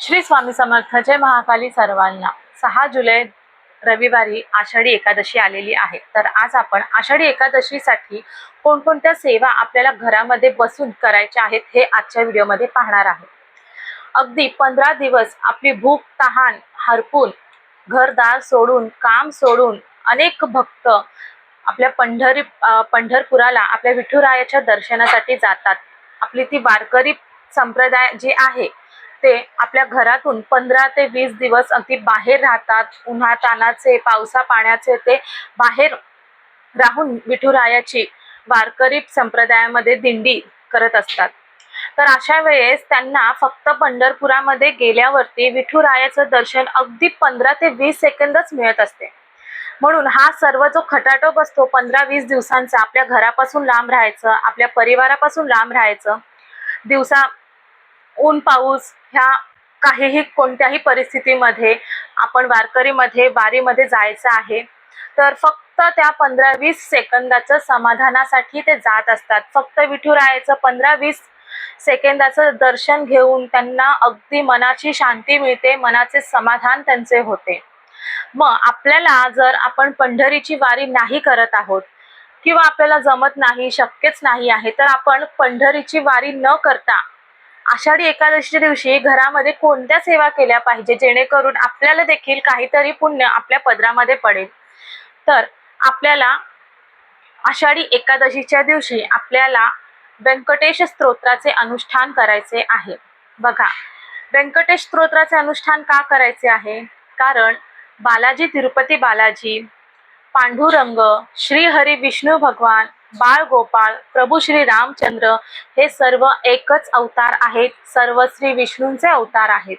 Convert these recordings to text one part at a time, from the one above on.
श्री स्वामी समर्थ. जय महाकाली सर्वांना. सहा जुलै रविवारी आषाढी एकादशी आलेली आहे. तर आज आपण आषाढी एकादशीसाठी कोणकोणत्या सेवा आपल्याला घरामध्ये बसून करायच्या आहेत हे आजच्या व्हिडिओमध्ये पाहणार आहे. अगदी पंधरा दिवस आपली भूक तहान हरपून घरदार सोडून काम सोडून अनेक भक्त आपल्या पंढरी पंढरपुराला आपल्या विठुरायाच्या दर्शनासाठी जातात. आपली ती वारकरी संप्रदाय जी आहे ते आपल्या घरातून पंधरा ते वीस दिवस अगदी बाहेर राहतात. उन्हा तानाचे पावसा पाण्याचे ते बाहेर राहून विठुरायाची वारकरी संप्रदायामध्ये दिंडी करत असतात. तर अशा वेळेस त्यांना फक्त पंढरपुरामध्ये गेल्यावरती विठुरायाचं दर्शन अगदी पंधरा ते वीस सेकंदच मिळत असते. म्हणून हा सर्व जो खटाटोप असतो पंधरा वीस दिवसांचा आपल्या घरापासून लांब राहायचं आपल्या परिवारापासून लांब राहायचं दिवसा ऊन पाऊस ह्या काहीही कोणत्याही परिस्थितीमध्ये आपण वारकरीमध्ये वारीमध्ये जायचं आहे तर फक्त त्या पंधरा वीस सेकंदाचं समाधानासाठी ते जात असतात. फक्त विठुरायाचं पंधरा वीस सेकंदाचं दर्शन घेऊन त्यांना अगदी मनाची शांती मिळते मनाचे समाधान त्यांचे होते. मग आपल्याला जर आपण पंढरीची वारी नाही करत आहोत किंवा आपल्याला जमत नाही शक्यच नाही आहे तर आपण पंढरीची वारी न करता आषाढी एकादशीच्या दिवशी घरामध्ये कोणत्या सेवा केल्या पाहिजे? जेणेकरून आपल्याला देखील काहीतरी पुण्य आपल्या पदरामध्ये पडेल. तर आपल्याला आषाढी एकादशीच्या दिवशी आपल्याला व्यंकटेश स्तोत्राचे अनुष्ठान करायचे आहे. बघा व्यंकटेश स्तोत्राचे अनुष्ठान का करायचे आहे? कारण बालाजी तिरुपती बालाजी पांडुरंग श्रीहरी विष्णू भगवान बाळ गोपाळ प्रभू श्री रामचंद्र हे सर्व एकच अवतार आहेत सर्व श्री विष्णूंचे अवतार आहेत.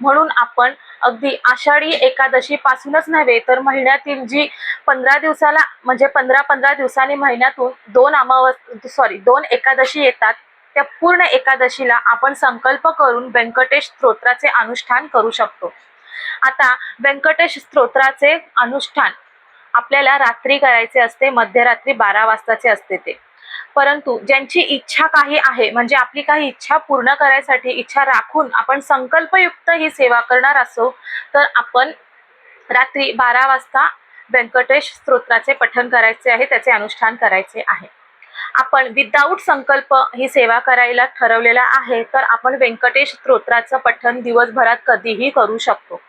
म्हणून आपण अगदी आषाढी एकादशी पासूनच नव्हे तर महिन्यातील जी पंधरा दिवसाला म्हणजे पंधरा पंधरा दिवसांनी महिन्यातून दोन अमावस सॉरी दोन एकादशी येतात त्या पूर्ण एकादशीला आपण संकल्प करून व्यंकटेश स्तोत्राचे अनुष्ठान करू शकतो. आता व्यंकटेश स्तोत्राचे अनुष्ठान आपल्याला रात्री करायचे असते मध्यरात्री बारा वाजताचे असते ते. परंतु ज्यांची इच्छा काही आहे म्हणजे आपली काही इच्छा पूर्ण करायसाठी इच्छा राखून आपण संकल्पयुक्त ही सेवा करणार असो तर आपण रात्री बारा वाजता व्यंकटेश स्तोत्राचे पठण करायचे आहे त्याचे अनुष्ठान करायचे आहे. आपण विदाऊट संकल्प ही सेवा करायला ठरवलेला आहे तर आपण व्यंकटेश स्तोत्राचं पठण दिवसभरात कधीही करू शकतो.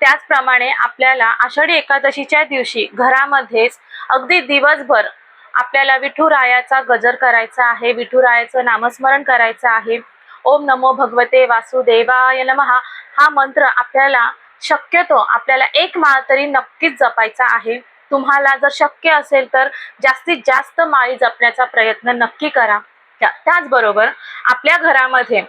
त्याचप्रमाणे आपल्याला आषाढी एकादशीच्या दिवशी घरामध्येच अगदी दिवसभर आपल्याला विठुरायाचा गजर करायचा आहे विठुरायाचं नामस्मरण करायचं आहे. ओम नमो भगवते वासुदेवाय नमः. हा मंत्र आपल्याला शक्यतो आपल्याला एक माळ तरी नक्कीच जपायचा आहे. तुम्हाला जर शक्य असेल तर जास्तीत जास्त माळी जपण्याचा प्रयत्न नक्की करा. त्याचबरोबर आपल्या घरामध्ये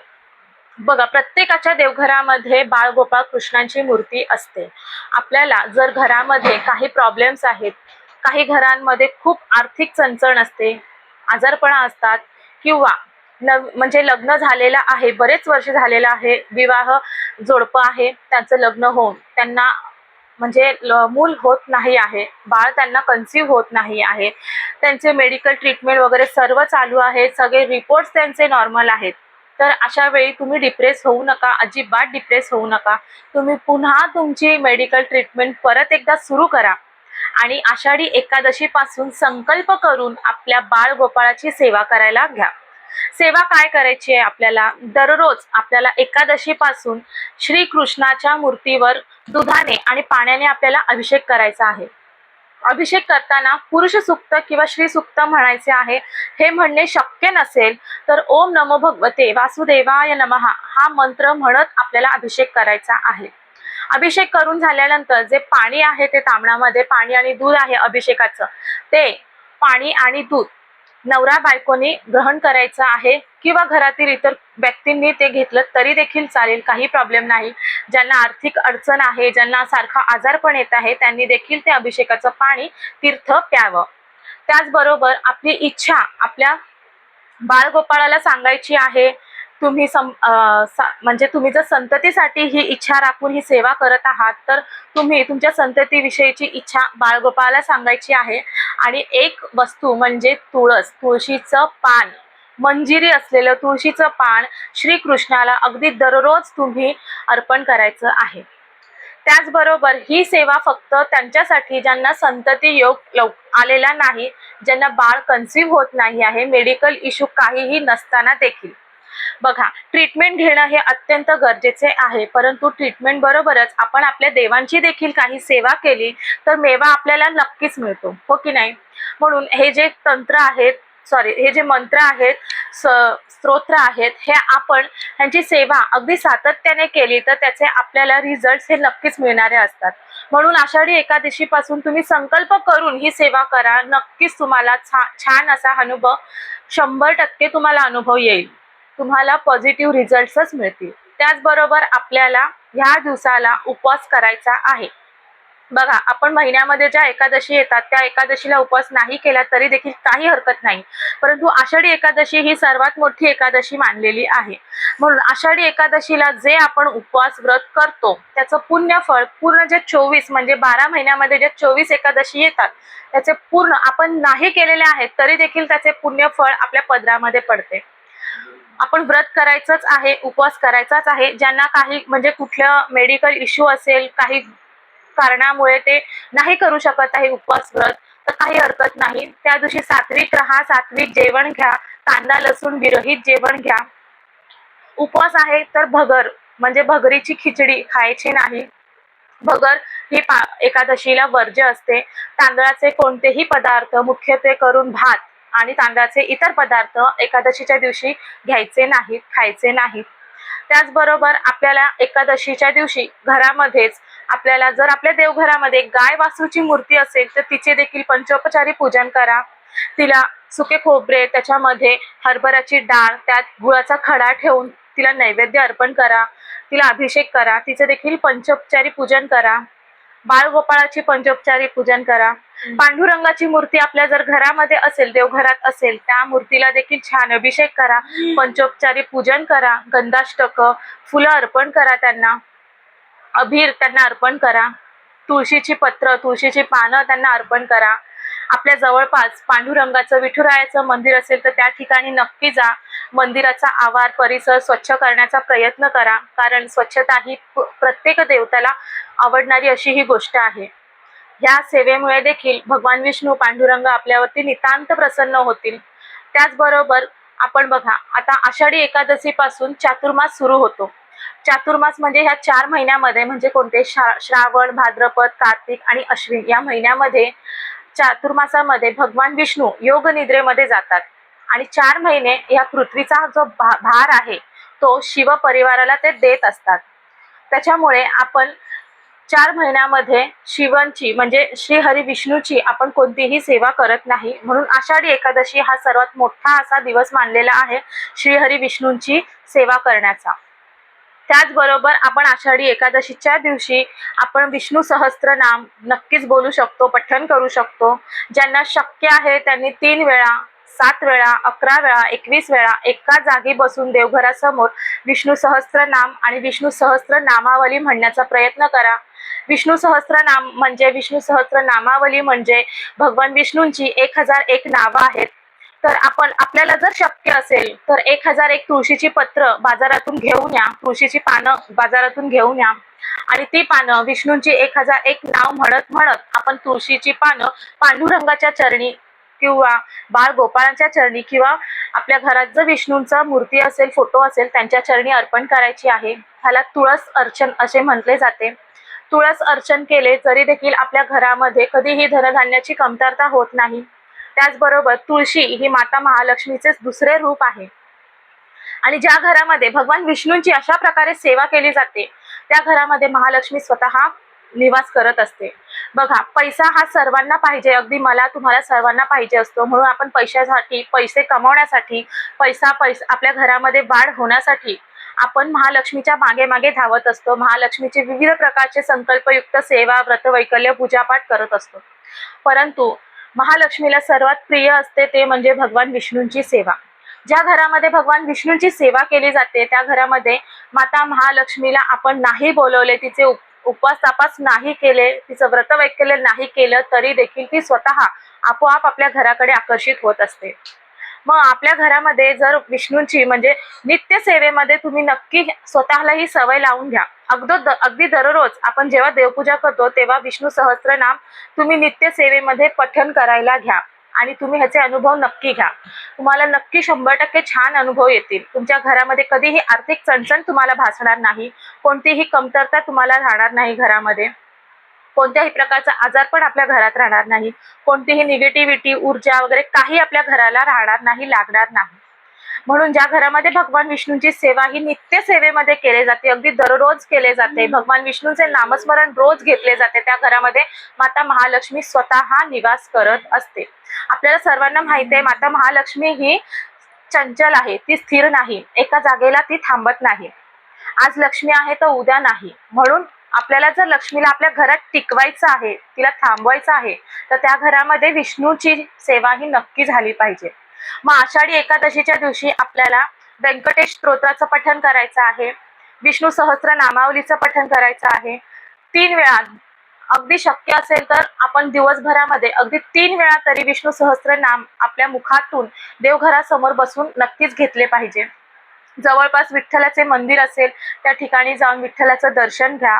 बघा प्रत्येकाच्या देवघरामध्ये बाळगोपाळ कृष्णांची मूर्ती असते. आपल्याला जर घरामध्ये काही प्रॉब्लेम्स आहेत काही घरांमध्ये खूप आर्थिक चणचण असते आजारपणा असतात किंवा नव म्हणजे लग्न झालेलं आहे बरेच वर्ष झालेलं आहे विवाह जोडपं आहे त्यांचं लग्न होऊन त्यांना म्हणजे ल- मूल होत नाही आहे बाळ त्यांना कन्सिव्ह होत नाही आहे. त्यांचे मेडिकल ट्रीटमेंट वगैरे सर्व चालू आहे सगळे रिपोर्ट्स त्यांचे नॉर्मल आहेत. तर अशा वेळी तुम्ही डिप्रेस होऊ नका अजिबात डिप्रेस होऊ नका. तुम्ही पुन्हा तुमची मेडिकल ट्रीटमेंट परत एकदा सुरू करा. आणि आषाढी एकादशीपासून संकल्प करून आपल्या बाळ गोपाळाची सेवा करायला घ्या. सेवा काय करायची आहे आपल्याला? दररोज आपल्याला एकादशीपासून श्रीकृष्णाच्या मूर्तीवर दुधाने आणि पाण्याने आपल्याला अभिषेक करायचा आहे. अभिषेक करताना पुरुष सुक्त किंवा श्री सुक्त म्हणायचे आहे हे म्हणणे शक्य नसेल तर ओम नमो भगवते वासुदेवाय नमः हा मंत्र म्हणत आपल्याला अभिषेक करायचा आहे. अभिषेक करून झाल्यानंतर जे पाणी आहे ते तांबणामध्ये पाणी आणि दूध आहे अभिषेकाचं ते पाणी आणि दूध नवरा बायकोनी ग्रहण करायचं आहे किंवा घरातील इतर व्यक्तींनी ते घेतलं तरी देखील चालेल काही प्रॉब्लेम नाही. ज्यांना आर्थिक अडचण आहे ज्यांना सारखा आजारपण येत आहे त्यांनी देखील ते अभिषेकाचं पाणी तीर्थ प्यावं. त्याचबरोबर आपली इच्छा आपल्या बाळगोपाळाला सांगायची आहे तुम्ही सम सा- म्हणजे तुम्ही जर संततीसाठी ही इच्छा राखून ही सेवा करत आहात तर तुम्ही तुमच्या संततीविषयीची इच्छा बाळगोपाळाला सांगायची आहे. आणि एक वस्तू म्हणजे तुळस तुळशीचं पान. मंजिरी असलेलं तुळशीचं पान श्रीकृष्णाला अगदी दररोज तुम्ही अर्पण करायचं आहे. त्याचबरोबर ही सेवा फक्त त्यांच्यासाठी ज्यांना संतती योग लव आलेला नाही ज्यांना बाळ कन्सिव्ह होत नाही आहे मेडिकल इश्यू काहीही नसताना देखील. बघा ट्रीटमेंट घेणं हे अत्यंत गरजेचे आहे परंतु ट्रीटमेंट बरोबरच आपण आपल्या देवांची देखील काही सेवा केली तर मेवा आपल्याला नक्कीच मिळतो हो की नाही? म्हणून हे जे तंत्र आहेत सॉरी हे जे मंत्र आहेत स्त्रोत्र स्तोत्र आहेत हे आपण ह्यांची सेवा अगदी सातत्याने केली तर त्याचे आपल्याला रिझल्ट हे नक्कीच मिळणारे असतात. म्हणून आषाढी एकादशीपासून तुम्ही संकल्प करून ही सेवा करा. नक्कीच तुम्हाला छा छान असा अनुभव शंभर टक्के तुम्हाला अनुभव येईल. तुम्हाला पॉझिटिव्ह रिझल्ट्सच मिळतील. त्याचबरोबर आपल्याला ह्या दिवसाला उपवास करायचा आहे. बघा आपण महिन्यामध्ये ज्या एकादशी येतात त्या एकादशीला उपवास नाही केला तरी देखील काही हरकत नाही. परंतु आषाढी एकादशी ही सर्वात मोठी एकादशी मानलेली आहे. म्हणून आषाढी एकादशीला जे आपण उपवास व्रत करतो त्याचं पुण्य फळ पूर्ण जे चोवीस म्हणजे बारा महिन्यामध्ये जे चोवीस एकादशी येतात त्याचे पूर्ण आपण नाही केलेले आहेत तरी देखील त्याचे पुण्य फळ आपल्या पदरामध्ये पडते. आपण व्रत करायचंच आहे उपवास करायचाच आहे ज्यांना काही म्हणजे कुठलं मेडिकल इश्यू असेल काही कारणामुळे ते नाही करू शकत आहे उपवास व्रत. तर काही हरकत नाही. त्या दिवशी सात्विक राहा सात्विक जेवण घ्या. कांदा लसूण विरहित जेवण घ्या. उपवास आहे तर भगर म्हणजे भगरीची खिचडी खायची नाही. भगर ही एकादशीला वर्ज्य असते. तांदळाचे कोणतेही पदार्थ मुख्यत्वे करून भात आणि तांदळाचे इतर पदार्थ एकादशीच्या दिवशी घ्यायचे नाहीत खायचे नाहीत. त्याचबरोबर आपल्याला एकादशीच्या दिवशी घरामध्येच आपल्याला जर आपल्या देवघरामध्ये गाय वासरूची मूर्ती असेल तर तिचे देखील पंचोपचारी पूजन करा. तिला सुके खोबरे त्याच्यामध्ये हरभऱ्याची डाळ त्यात गुळाचा खडा ठेवून तिला नैवेद्य अर्पण करा. तिला अभिषेक करा. तिचे देखील पंचोपचारी पूजन करा. बाळगोपाळाची पंचोपचारी पूजन करा. पांडुरंगाची मूर्ती आपल्या जर घरामध्ये असेल देवघरात असेल त्या मूर्तीला देखील छान अभिषेक करा. पंचोपचारी पूजन करा. गंधाष्टक फुलं अर्पण करा त्यांना. अबीर त्यांना अर्पण करा. तुळशीची पत्र तुळशीची पानं त्यांना अर्पण करा. आपल्या जवळपास पांडुरंगाचं विठुरायाचं मंदिर असेल तर त्या ठिकाणी नक्की जा. मंदिराचा आवार परिसर स्वच्छ करण्याचा प्रयत्न करा. कारण स्वच्छता ही प्रत्येक देवताला आवडणारी अशी ही गोष्ट आहे. या सेवेमुळे देखील भगवान विष्णू पांडुरंग आपल्यावरती नितांत प्रसन्न होतील. त्याचबरोबर आपण बघा आता आषाढी एकादशीपासून चातुर्मास सुरू होतो. चातुर्मास म्हणजे ह्या चार महिन्यामध्ये म्हणजे कोणते श्रावण भाद्रपद कार्तिक आणि अश्विन या महिन्यामध्ये चातुर्मासामध्ये भगवान विष्णू योग निद्रेमध्ये जातात. आणि चार महिने या पृथ्वीचा जो भा भार आहे तो शिव परिवाराला ते देत असतात. त्याच्यामुळे आपण चार महिन्यामध्ये शिवांची म्हणजे श्री हरी विष्णूची आपण कोणतीही सेवा करत नाही. म्हणून आषाढी एकादशी हा सर्वात मोठा असा दिवस मानलेला आहे श्री हरी विष्णूंची सेवा करण्याचा. त्याचबरोबर आपण आषाढी एकादशीच्या दिवशी आपण विष्णू सहस्त्रनाम नक्कीच बोलू शकतो पठण करू शकतो. ज्यांना शक्य आहे त्यांनी तीन वेळा सात वेळा अकरा वेळा एकवीस वेळा एका जागी बसून देवघरासमोर विष्णू सहस्त्रनाम आणि विष्णू सहस्त्र नामावली म्हणण्याचा प्रयत्न करा. विष्णू सहस्त्रनाम म्हणजे विष्णू सहस्त्र नामावली म्हणजे भगवान विष्णूंची एक हजार एक नावं आहेत. तर आपण आपल्याला जर शक्य असेल तर एक हजार एक तुळशीची पत्र बाजारातून घेऊन या. तुळशीची पानं बाजारातून घेऊन या. आणि ती पानं विष्णूंची एक हजार एक नाव म्हणत म्हणत आपण तुळशीची पानं पांडुरंगाच्या चरणी किंवा बाळ गोपाळांच्या चरणी किंवा आपल्या घरात जर विष्णूंचा मूर्ती असेल फोटो असेल त्यांच्या चरणी अर्पण करायची आहे ह्याला तुळस अर्चन असे म्हटले जाते. तुळस अर्चन केले तरी देखील आपल्या घरामध्ये कधीही धनधान्याची कमतरता होत नाही. त्याचबरोबर तुळशी ही माता महालक्ष्मीचे दुसरे रूप आहे. आणि ज्या घरामध्ये भगवान विष्णूंची अशा प्रकारे सेवा केली जाते त्या घरामध्ये महालक्ष्मी स्वतः निवास करत असते. बघा पैसा हा सर्वांना पाहिजे. अगदी मला तुम्हाला सर्वांना पाहिजे असतो. म्हणून आपण पैशासाठी पैसे कमवण्यासाठी पैसा पैसा आपल्या घरामध्ये वाढ होण्यासाठी आपण महालक्ष्मीच्या मागे मागे धावत असतो. महालक्ष्मीचे विविध प्रकारचे संकल्पयुक्त सेवा व्रतवैकल्य पूजापाठ करत असतो. परंतु महालक्ष्मीला सर्वात प्रिय असते ते म्हणजे भगवान विष्णूंची सेवा. ज्या घरामध्ये भगवान विष्णूंची सेवा केली जाते त्या घरामध्ये माता महालक्ष्मीला आपण नाही बोलवले तिचे उप उपवास तापास नाही केले तिचं व्रतवैकल्य नाही केलं तरी देखील ती स्वतः आपोआप आपल्या घराकडे आकर्षित होत असते. मग आपल्या घरामध्ये जर विष्णूंची म्हणजे नित्य सेवेमध्ये तुम्ही नक्की स्वतःला ही सवय लावून घ्या. अगदी अगदी दररोज आपण जेव्हा देवपूजा करतो तेव्हा विष्णू सहस्रनाम तुम्ही नित्य सेवेमध्ये पठण करायला घ्या. आणि तुम्ही ह्याचे अनुभव नक्की घ्या. तुम्हाला नक्की शंभर टक्के छान अनुभव येतील. तुमच्या घरामध्ये कधीही आर्थिक चणचण तुम्हाला भासणार नाही. कोणतीही कमतरता तुम्हाला राहणार नाही घरामध्ये. कोणत्याही प्रकारचा आजार पण आपल्या घरात राहणार नाही. कोणतीही निगेटिव्हिटी ऊर्जा वगैरे काही आपल्या घराला राहणार नाही लागणार नाही. म्हणून ज्या घरामध्ये भगवान विष्णूंची सेवा ही नित्य सेवेमध्ये केली जाते अगदी दररोज केले जाते भगवान विष्णूंचे नामस्मरण रोज घेतले जाते त्या घरामध्ये माता महालक्ष्मी स्वतः निवास करत असते. आपल्याला सर्वांना माहिती आहे माता महालक्ष्मी ही चंचल आहे ती स्थिर नाही एका जागेला ती थांबत नाही. आज लक्ष्मी आहे तर उद्या नाही. म्हणून आपल्याला जर लक्ष्मीला आपल्या घरात टिकवायचं आहे तिला थांबवायचं आहे तर त्या घरामध्ये विष्णूची सेवा ही नक्की झाली पाहिजे. मग आषाढी एकादशीच्या दिवशी आपल्याला व्यंकटेश स्तोत्राचं पठण करायचं आहे. विष्णू सहस्र नामावलीचं पठण करायचं आहे. तीन वेळा अगदी शक्य असेल तर आपण दिवसभरामध्ये अगदी तीन वेळा तरी विष्णू सहस्र नाम आपल्या मुखातून देवघरासमोर बसून नक्कीच घेतले पाहिजे. जवळपास विठ्ठलाचे मंदिर असेल त्या ठिकाणी जाऊन विठ्ठलाचं दर्शन घ्या.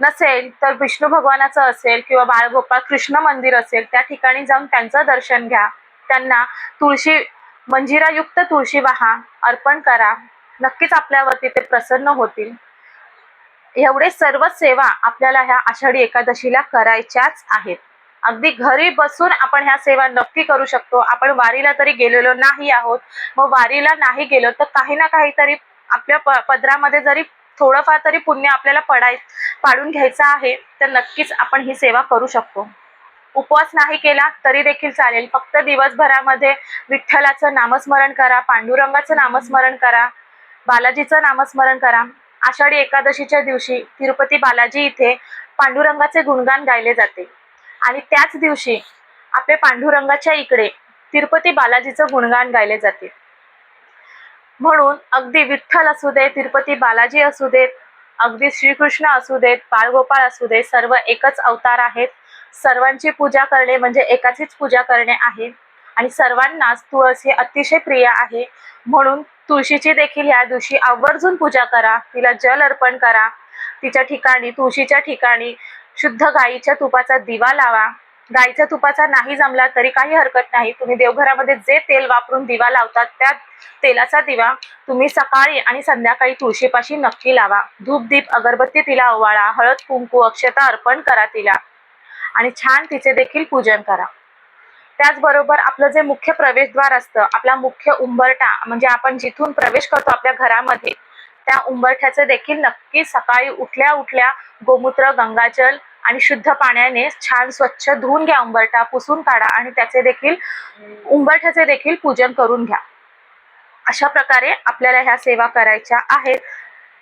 नसेल तर विष्णू भगवानाचं असेल किंवा बाळगोपाळ कृष्ण मंदिर असेल त्या ठिकाणी जाऊन त्यांचं दर्शन घ्या. त्यांना तुळशी मंजिरायुक्त तुळशी वाहा अर्पण करा. नक्कीच आपल्यावरती ते प्रसन्न होतील. एवढे सर्व सेवा आपल्याला ह्या आषाढी एकादशीला करायच्याच आहेत. अगदी घरी बसून आपण ह्या सेवा नक्की करू शकतो. आपण वारीला तरी गेलेलो नाही आहोत. मग वारीला नाही गेलो तर काही ना काहीतरी आपल्या प पदरामध्ये जरी थोडंफार तरी पुण्य आपल्याला पडाय पाडून घ्यायचं आहे तर नक्कीच आपण ही सेवा करू शकतो. उपवास नाही केला तरी देखील चालेल. फक्त दिवसभरामध्ये विठ्ठलाचं नामस्मरण करा पांडुरंगाचं नामस्मरण करा बालाजीचं नामस्मरण करा. आषाढी एकादशीच्या दिवशी तिरुपती बालाजी इथे पांडुरंगाचे गुणगान गायले जाते. आणि त्याच दिवशी आपले पांडुरंगाच्या इकडे तिरुपती बालाजीचं गुणगान गायले जाते. म्हणून अगदी विठ्ठल असू दे तिरुपती बालाजी असू देत अगदी श्रीकृष्ण असू देत बाळगोपाळ असू दे सर्व एकच अवतार आहेत. सर्वांची पूजा करणे म्हणजे एकाचीच पूजा करणे आहे. आणि सर्वांनाच तुळस ही अतिशय प्रिय आहे. म्हणून तुळशीची देखील या दिवशी आवर्जून पूजा करा. तिला जल अर्पण करा. तिच्या ठिकाणी तुळशीच्या ठिकाणी शुद्ध गाईच्या तुपाचा दिवा लावा. गाईच्या तुपाचा नाही जमला तरी काही हरकत नाही. तुम्ही देवघरामध्ये जे तेल वापरून दिवा लावतात त्या तेलाचा दिवा तुम्ही सकाळी आणि संध्याकाळी तुळशीपाशी नक्की लावा. धूप दीप अगरबत्ती तिला ओवाळा हळद कुंकू अक्षता अर्पण करा तिला. आणि छान तिचे देखील पूजन करा. त्याचबरोबर आपलं जे मुख्य प्रवेशद्वार असतं आपला मुख्य उंबरटा म्हणजे आपण जिथून प्रवेश करतो आपल्या घरामध्ये त्या उंबरठ्याचे देखील नक्की सकाळी उठल्या उठल्या गोमूत्र गंगाजल आणि शुद्ध पाण्याने छान स्वच्छ धुवून घ्या उंबरठा पुसून काढा आणि त्याचे देखील उंबरठ्याचे देखील पूजन करून घ्या. अशा प्रकारे आपल्याला ह्या सेवा करायच्या आहेत.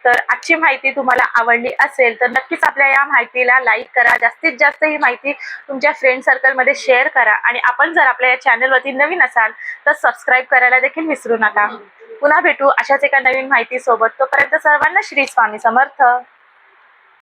तर आजची माहिती तुम्हाला आवडली असेल तर नक्कीच आपल्या या माहितीला लाईक करा. जास्तीत जास्त ही माहिती तुमच्या फ्रेंड सर्कलमध्ये शेअर करा. आणि आपण जर आपल्या या चॅनलवरती नवीन असाल तर सबस्क्राईब करायला देखील विसरू नका. पुन्हा भेटू अशाच एका नवीन माहिती सोबत तोपर्यंत सर्वांना श्री स्वामी समर्थ.